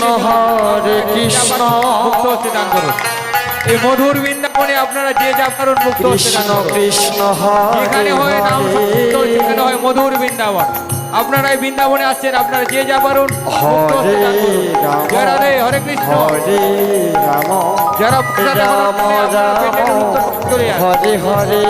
কৃষ্ণ হরে কৃষ্ণ। মুক্ত হতে দান করুন। এই মধুর বৃন্দাবনে আপনারা যে যা পারেন মুক্ত দান কৃষ্ণ যেখানে হয় নাম সেখানে হয় মধুর বৃন্দাবন। আপনারা এই বৃন্দাবনে আসছেন আপনারা যে যা পারুন করুন। রাম হরে কৃষ্ণ। যারা। হরে হরে।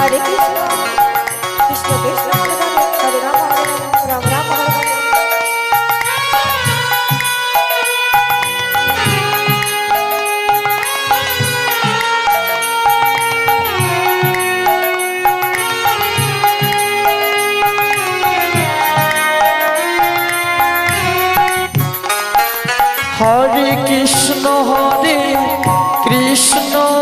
হরে কৃষ্ণ। হরে কৃষ্ণ হরে কৃষ্ণ।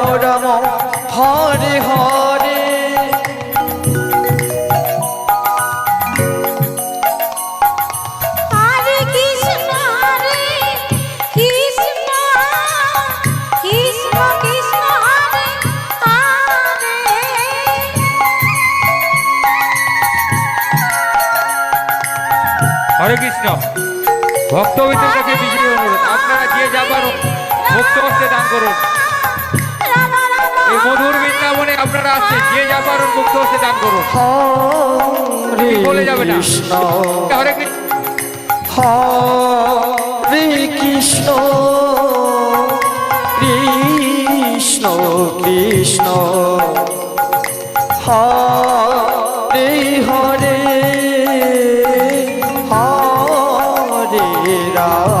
ভক্তবিদের কাছে বিজয়ী অনুরোধ আপনারা যে যা পারুন মুক্ত হতে দান করুন। এই মধুর বৃন্দাবনে আপনারা আসছেন যে যা পারুন মুক্ত দান করুন। বলে যাবে না। কৃষ্ণ। হরে কৃষ্ণ। হরে কৃষ্ণ। কৃষ্ণ কৃষ্ণ। হরে হরে। রাম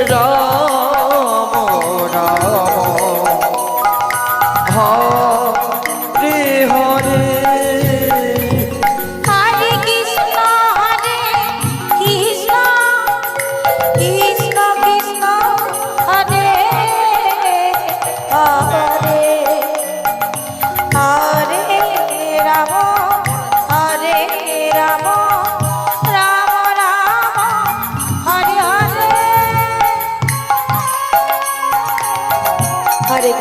রাম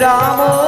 রাম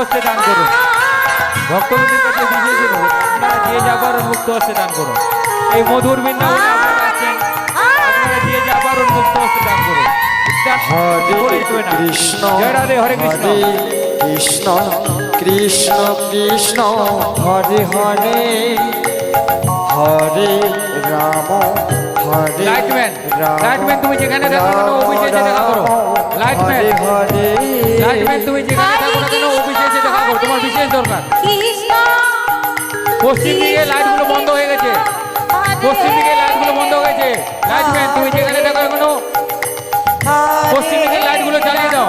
হস্তে দান করুন। ভক্তবৃন্দের কাছে পিছিয়ে চলুন আপনারা দিয়ে যাবার মুক্ত হস্তে দান করুন। এই মধুর বৃন্দাবনে আপনারা আছেন। আপনারা যে যা মুক্ত হস্তে দান করুন। কৃষ্ণ জয় রাধে হরে কৃষ্ণ। কৃষ্ণ কৃষ্ণ কৃষ্ণ হরে হরে। হরে রাম হরে লাইটম্যান, লাইটম্যান, তুমি যেখানে দেখো না কেন অফিসে এসে দেখা করো। লাইটম্যান। হরে লাইটম্যান তুমি যেখানে থাকো না কেন অফিসে এসে দেখা করো তোমার বিশেষ দরকার পশ্চিম দিকে লাইটগুলো বন্ধ হয়ে গেছে পশ্চিম দিকে লাইটগুলো বন্ধ হয়ে গেছে লাইটম্যান তুমি যেখানে দেখো এখনও পশ্চিম দিকের লাইটগুলো জ্বালিয়ে দাও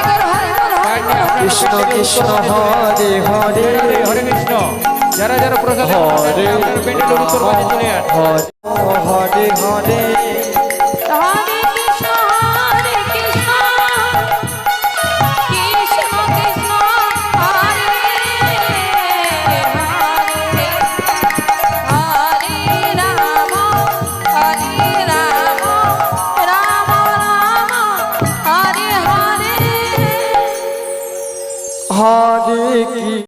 কৃষ্ণ কৃষ্ণ হরে হরে। হরে কৃষ্ণ। যারা যারা প্রসাদ হরে হরে হরে।